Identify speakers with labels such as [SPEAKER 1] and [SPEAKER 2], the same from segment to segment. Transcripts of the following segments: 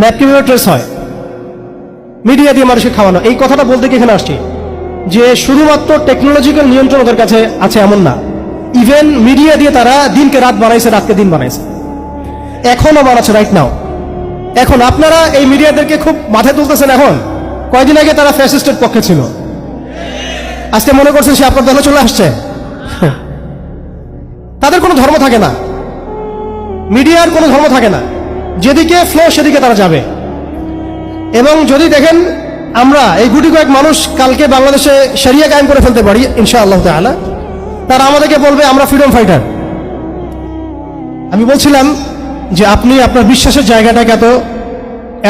[SPEAKER 1] Map কীভাবে trace হয়। Media দিয়ে মানুষকে খাওয়ানো। এই কথাটা বলতে কি এখানে আসছি যে শুধুমাত্র টেকনোলজিক্যাল নিয়ন্ত্রণ ওদের কাছে আছে এমন না। ইভেন মিডিয়া দিয়ে তারা দিনকে রাত বানাইছে, রাতকে দিন বানাইছে। এখনও বানাচ্ছে রাইট নাও এখন আপনারা এই মিডিয়াদেরকে খুব মাথায় তুলতেছেন এখন। কয়দিন আগে তারা ফ্যাসিস্টের পক্ষে ছিল। আজকে মনে করছেন সে আপনার দলে চলে আসছে। তাদের কোনো ধর্ম থাকে না। মিডিয়ার কোনো ধর্ম থাকে না। যেদিকে ফ্লো সেদিকে তারা যাবে। এবং যদি দেখেন আমরা এই গুটি কয়েক মানুষ কালকে বাংলাদেশে সেরিয়া কায়েম করে ফেলতে পারি ইনশা আল্লাহ তালা তারা আমাদেরকে বলবে, আমরা ফ্রিডম ফাইটার আমি বলছিলাম যে আপনি আপনার বিশ্বাসের জায়গাটাকে এত,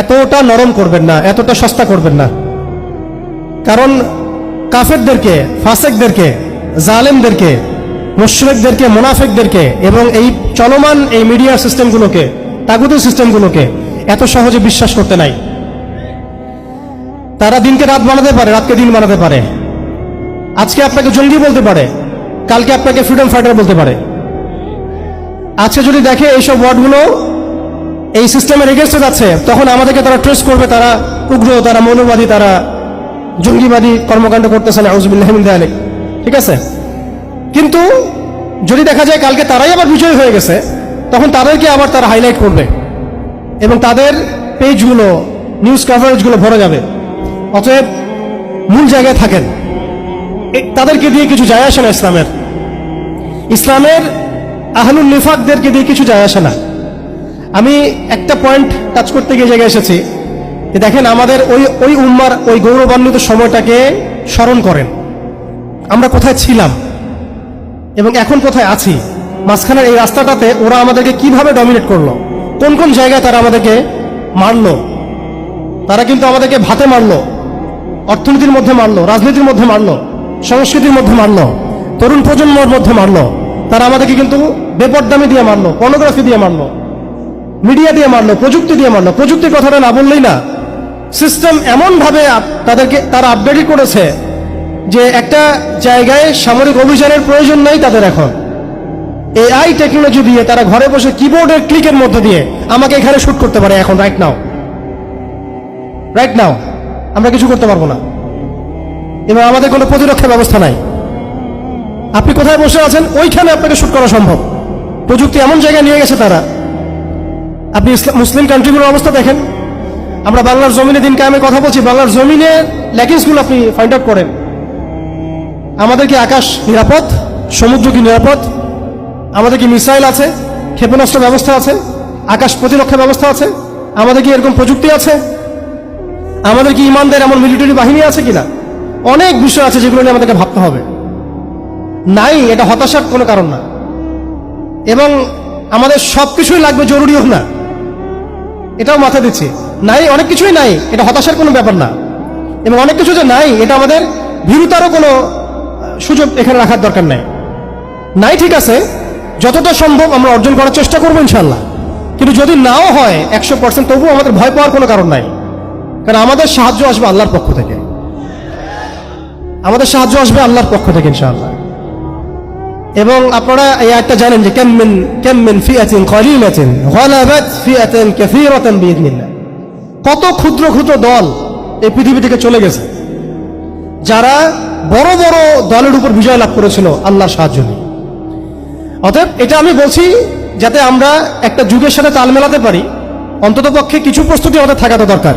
[SPEAKER 1] এতটা নরম করবেন না, এতটা সস্তা করবেন না। কারণ কাফেরদেরকে, ফাসেকদেরকে, জালেমদেরকে, মুশ্রিকদেরকে, মোনাফেকদেরকে এবং এই চলমান এই মিডিয়া সিস্টেমগুলোকে তাগুদি সিস্টেমগুলোকে এত সহজে বিশ্বাস করতে নাই। তারা দিনকে রাত বানাতে পারে, রাতকে দিন বানাতে পারে। আজকে আপনাকে জঙ্গি বলতে পারে, কালকে আপনাকে ফ্রিডম ফাইটার বলতে পারে। আজকে যদি দেখে এইসব ওয়ার্ডগুলো এই সিস্টেমের এগেনস্টে যাচ্ছে, তখন আমাদেরকে তারা ট্রেস করবে, তারা উগ্র, তারা মৌলবাদী, তারা জঙ্গিবাদী কর্মকাণ্ড করতেছে না আউজবিল্লাহমিন ঠিক আছে? কিন্তু যদি দেখা যায় কালকে তারাই আবার বিজয় হয়ে গেছে তখন তাদেরকে আবার তারা হাইলাইট করবে এবং তাদের পেজগুলো নিউজ কভারেজগুলো ভরে যাবে। অতএব মূল জায়গায় থাকেন। তাদেরকে দিয়ে কিছু যায় আসে না ইসলামের। ইসলামের আহলুল নিফাকদেরকে দিয়ে কিছু যায় আসে না। আমি একটা পয়েন্ট টাচ করতে গিয়ে জায়গায় এসেছি যে দেখেন আমাদের ওই ওই উম্মার, ওই গৌরবান্বিত সময়টাকে স্মরণ করেন। আমরা কোথায় ছিলাম এবং এখন কোথায় আছি? মাঝখানের এই রাস্তাটাতে ওরা আমাদেরকে কীভাবে ডমিনেট করল? কোন কোন জায়গায় তারা আমাদেরকে মারলো? তারা কিন্তু আমাদেরকে ভাতে মারলো, অর্থনীতির মধ্যে মারলো, রাজনীতির মধ্যে মারলো, সংস্কৃতির মধ্যে মারলো, তরুণ প্রজন্মর মধ্যে মারলো। তারা আমাদেরকে কিন্তু বেপরদামি দিয়ে মারলো পর্নোগ্রাফি দিয়ে মারলো মিডিয়া দিয়ে মারলো, প্রযুক্তি দিয়ে মারলো। প্রযুক্তির কথাটা না বললেই না। সিস্টেম এমনভাবে তাদেরকে তারা আপডেট করেছে যে একটা জায়গায় সামরিক অভিযানের প্রয়োজন নেই তাদের এখন। এআই টেকনোলজি দিয়ে তারা ঘরে বসে কিবোর্ডের ক্লিকের মধ্যে দিয়ে আমাকে এখানে শুট করতে পারে এখন রাইট নাও রাইট নাও আমরা কিছু করতে পারব না। এবং আমাদের কোনো প্রতিরক্ষা ব্যবস্থা নাই। আপনি কোথায় বসে আছেন? ওইখানে আপনাকে শুট করা সম্ভব। প্রযুক্তি এমন জায়গায় নিয়ে গেছে তারা। আপনি মুসলিম কান্ট্রিগুলোর অবস্থা দেখেন। আমরা বাংলার জমিনে দিন কায়েমের কথা বলছি, বাংলার জমিনে ল্যাকিংসগুলো আপনি ফাইন্ড আউট করেন। আমাদের কি আকাশ নিরাপদ? সমুদ্র কি নিরাপদ? আমাদের কি মিসাইল আছে? ক্ষেপণাস্ত্র ব্যবস্থা আছে? আকাশ প্রতিরক্ষা ব্যবস্থা আছে? আমাদের কি এরকম প্রযুক্তি আছে? আমাদের কি ইমানদের এমন মিলিটারি বাহিনী আছে কিনা? অনেক বিষয় আছে যেগুলো নিয়ে আমাদেরকে ভাবতে হবে। নাই, এটা হতাশার কোনো কারণ না। এবং আমাদের সব কিছুই লাগবে জরুরিও না। এটাও মাথা দিচ্ছি। নাই, অনেক কিছুই নাই, এটা হতাশার কোনো ব্যাপার না। এবং অনেক কিছু যে নাই, এটা আমাদের ভীরুতারও কোনো সুযোগ এখানে রাখার দরকার নেই। নাই, ঠিক আছে যতটা সম্ভব আমরা অর্জন করার চেষ্টা করব ইনশাল্লাহ কিন্তু যদি নাও হয় একশো পার্সেন্ট তবুও আমাদের ভয় পাওয়ার কোনো কারণ নাই। কারণ আমাদের সাহায্য আসবে আল্লাহর পক্ষ থেকে। আমাদের সাহায্য আসবে আল্লাহর পক্ষ থেকে ইনশাআল্লাহ। এবং আপনারা এই একটা জানেন যে কেমন কেমন ফিয়াতিন কলিলাতিন গলাবাত ফিয়াতান কাসীরাতান বিইذنিল্লাহ কত ক্ষুদ্র ক্ষুদ্র দল এই পৃথিবী থেকে চলে গেছে। যারা বড় বড় দলের উপর বিজয় লাভ করেছিল, আল্লাহর সাহায্য নিয়ে। অতএব এটা আমি বলছি যাতে আমরা একটা যুগের সাথে তাল মেলাতে পারি। অন্তত পক্ষে কিছু প্রস্তুতি আমাদের থাকা তো দরকার।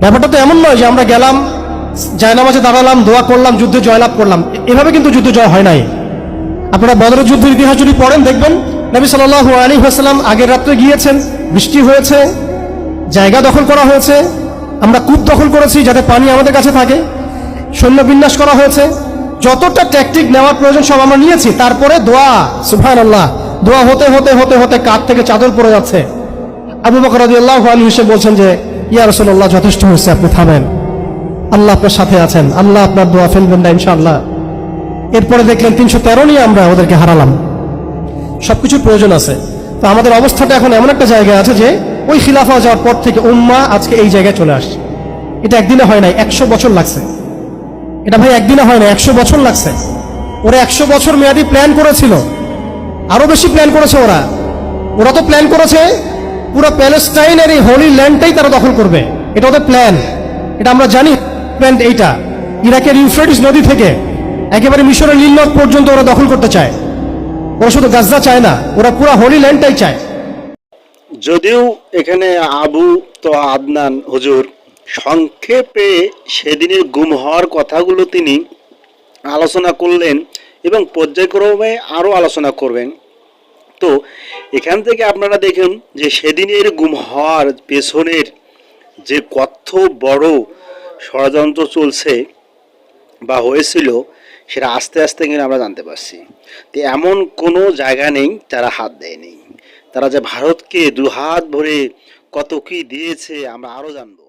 [SPEAKER 1] ব্যাপারটা তো এমন নয় যে আমরা গেলাম, জায়নামাজে দাঁড়ালাম, দোয়া করলাম, যুদ্ধে জয়লাভ করলাম। এভাবে কিন্তু যুদ্ধ জয় হয় নাই। আপনারা বদরের যুদ্ধের ইতিহাস যদি পড়েন, দেখবেন নবী সাল্লাহ আলী হাসলাম আগের রাত্রে গিয়েছেন, বৃষ্টি হয়েছে, জায়গা দখল করা হয়েছে, আমরা কূপ দখল করেছি যাতে পানি আমাদের কাছে থাকে, সৈন্য বিন্যাস করা হয়েছে যতটা ট্যাকটিক নেওয়ার প্রয়োজন সব আমরা নিয়েছি, তারপরে দোয়া সুফান আল্লাহ দোয়া হতে হতে হতে হতে কাঠ থেকে চাদর পড়ে যাচ্ছে। আবু বকর আল্লাহ আলী হিসেবে বলছেন যে, ইয়া রসল্লাহ যথেষ্ট হয়েছে, আপনি থামেন। আল্লাহ আপনার সাথে আছেন, আল্লাহ আপনার দোয়া ফেলবেন না, ইনশাআল্লাহ। এরপরে দেখলেন তিনশো তেরো নিয়ে আমরা ওদেরকে হারালাম। সবকিছুর প্রয়োজন আছে। তো আমাদের অবস্থাটা এখন এমন একটা জায়গায় আছে যে, ওই খিলাফা যাওয়ার পর থেকে উম্মা আজকে এই জায়গায় চলে আসছে। এটা একদিনে হয় নাই, একশো বছর লাগছে। এটা ভাই একদিনে হয় না, একশো বছর লাগছে। ওরা একশো বছর মেয়াদি প্ল্যান করেছিল। আরও বেশি প্ল্যান করেছে ওরা। ওরা তো প্ল্যান করেছে, পুরো প্যালেস্টাইনের এই হোলি ল্যান্ডটাই তারা দখল করবে। এটা ওদের প্ল্যান এটা আমরা জানি প্ল্যান এইটা। ইরাকের ইউফ্রেটিস নদী থেকে একেবারে মিশরের নীল নদ পর্যন্ত ওরা দখল করতে চায়। ওরা শুধু গাজা চায় না, ওরা পুরো হোলি ল্যান্ডটাই চায়।
[SPEAKER 2] যদিও এখানে আবু তো আদনান হুজুর সংক্ষেপে সেদিনের গুম হওয়ার কথাগুলো তিনি আলোচনা করলেন এবং পর্যায়ক্রমে আরও আলোচনা করবেন। তো, এখান থেকে আপনারা দেখুন যে সেদিনের গুম হওয়ার পেছনের যে কত বড় ষড়যন্ত্র চলছে বা হয়েছিল, সেটা আস্তে আস্তে কিন্তু আমরা জানতে পারছি। তো এমন কোনো জায়গা নেই তারা হাত দেয়নি। তারা যে ভারতকে দুহাত ভরে কত কী দিয়েছে আমরা আরও জানব।